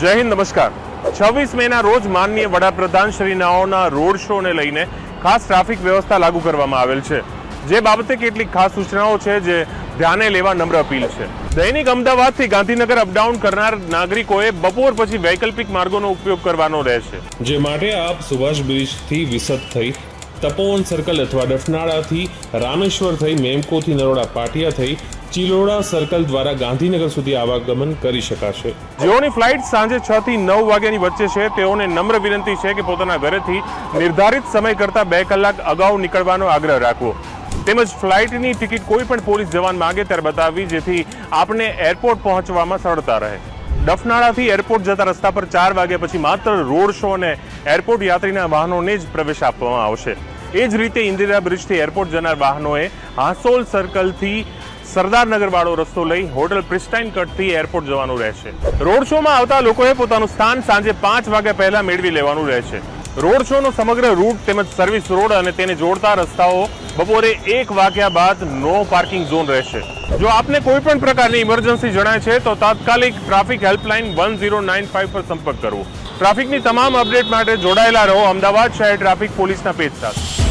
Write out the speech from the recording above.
જય હિન્દ, નમસ્કાર. છવ્વીસ મેના રોજ માનનીય વડાપ્રધાન શ્રીનાઓના રોડ શોને લઈને ખાસ ટ્રાફિક વ્યવસ્થા લાગુ કરવામાં આવેલ છે. જે બાબતે કેટલીક ખાસ સૂચનાઓ છે જે ધ્યાને લેવા નમ્ર અપીલ છે. દૈનિક અમદાવાદથી ગાંધીનગર અપડાઉન કરનાર નાગરિકોએ બપોર પછી વૈકલ્પિક માર્ગોનો ઉપયોગ કરવાનો રહેશે. જે માટે આપ સુભાષ બ્રિજથી વિસદ થઈ, તપોવન સર્કલ અથવા ડફનાળાથી રામેશ્વર થઈ, મેમકોથી નરોડા પાટિયા થઈ ચિલોડા સર્કલ દ્વારા ગાંધીનગર સુધી આવાગમન કરી શકાશે. જેઓની ફ્લાઇટ સાંજે છ થી નવ વાગ્યાની વચ્ચે છે, તેઓને નમ્ર વિનંતી છે કે પોતાના ઘરેથી નિર્ધારિત સમય કરતાં બે કલાક અગાઉ નીકળવાનો આગ્રહ રાખવો. તેમજ ફ્લાઇટની ટિકિટ કોઈ પણ પોલીસ જવાન માંગે ત્યારે બતાવવી, જેથી આપને એરપોર્ટ પહોંચવામાં સરળતા રહે. ડફનાળાથી એરપોર્ટ જતા રસ્તા પર ચાર વાગ્યા પછી માત્ર રોડ શો અને એરપોર્ટ યાત્રીના વાહનોને જ પ્રવેશ આપવામાં આવશે. એ જ રીતે ઇન્દિરા બ્રિજથી એરપોર્ટ જનાર વાહનોએ હાંસોલ સર્કલથી સરદારનગર વાળો રસ્તો લઈ હોટલ પ્રિસ્ટાઇન કટથી એરપોર્ટ જવાનું રહેશે રોડ શોમાં આવતા લોકોએ પોતાનું સ્થાન સાંજે પાંચ વાગ્યા પહેલા મેળવી લેવાનું રહેશે રોડ શોનો સમગ્ર રૂટ તેમજ સર્વિસ રોડ અને તેને જોડતા રસ્તાઓ બપોરે એક વાગ્યા બાદ નો પાર્કિંગ ઝોન રહેશે જો આપને કોઈ પણ પ્રકારની ઇમરજન્સી જણાય છે, તો તાત્કાલિક traffic helpline one zero nine five પર સંપર્ક કરવો ટ્રાફિકની તમામ અપડેટ માટે જોડાયેલા રહો અમદાવાદ શહેર ટ્રાફિક પોલીસના પેજ સાથે.